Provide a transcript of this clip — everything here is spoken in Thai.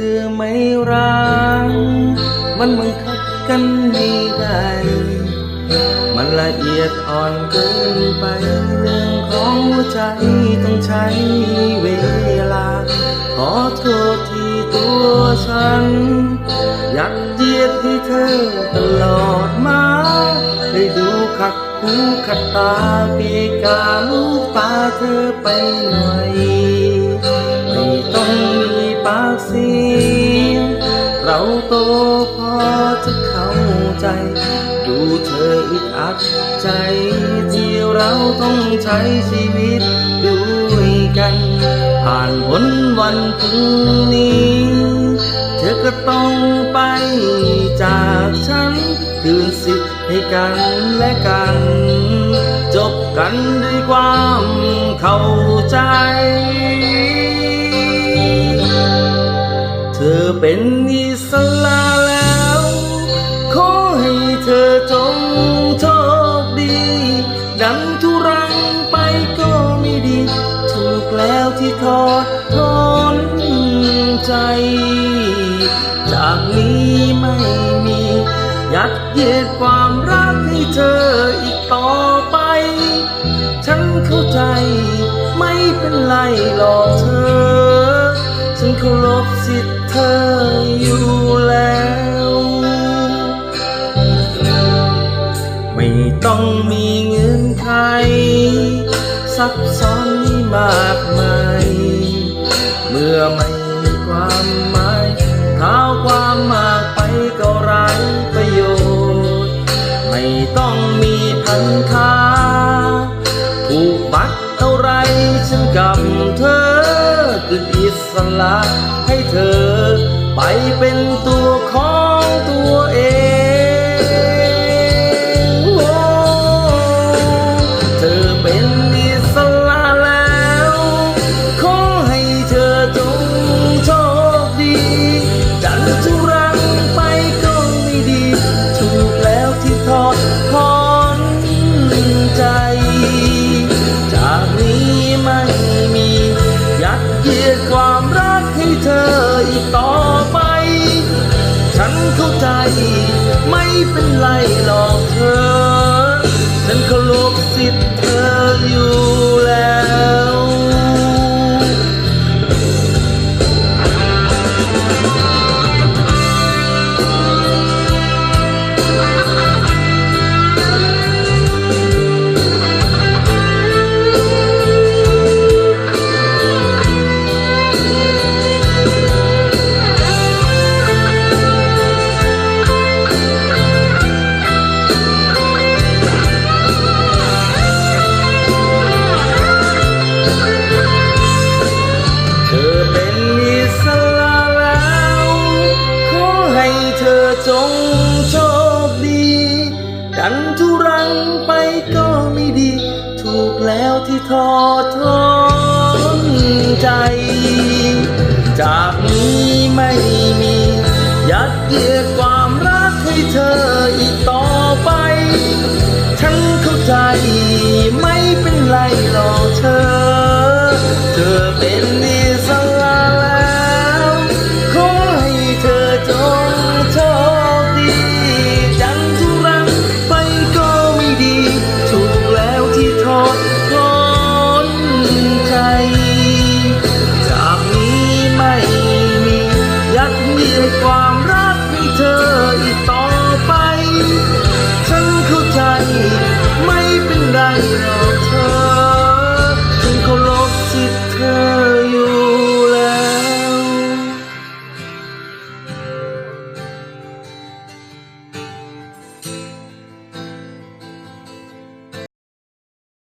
คือไม่รักมันบังคับกันไม่ได้มันละเอียดอ่อนเกินไปเรื่องของหัวใจต้องใช้เวลา ขอโทษที่ตัวฉัน ยัดเยียดให้เธอตลอดมาได้ดูขัดหูขัดตาปีกาลูกตาเธอไปหน่อย จะเข้าใจ ดูเธออึดอัดใจที่เราต้องใช้ชีวิตด้วยกัน ผ่านพ้นวันพรุ่งนี้ เธอก็ต้องไปจากฉัน คืนสิทธิ์ให้กันและกัน จบกันด้วยความเข้าใจเธอเป็นอิสระ ทุรังไปก็ไม่ดี ถูกแล้วที่ทอดทอนใจ จากนี้ไม่มี ยัดเยียดความรักให้เธออีกต่อไป ฉันเข้าใจไม่เป็นไรหรอกเธอ ต้องมีเงื่อนไขซับซ้อนนี่มากมาย เมื่อไม่มีความหมายเท้าความมากไปก็ไร้ประโยชน์ ไม่ต้องมีพันธาผูกมัดอะไรฉันกับเธอคืออิสระให้เธอ ไปเป็นตัวของตัว เธออีกต่อไป ฉันเข้าใจไม่เป็นไรหรอกเธอ งไปก็ไม่ดี ถูกแล้วที่ทอทอนใจ จากนี้ไม่มี ยัดเยียดความรักให้เธอ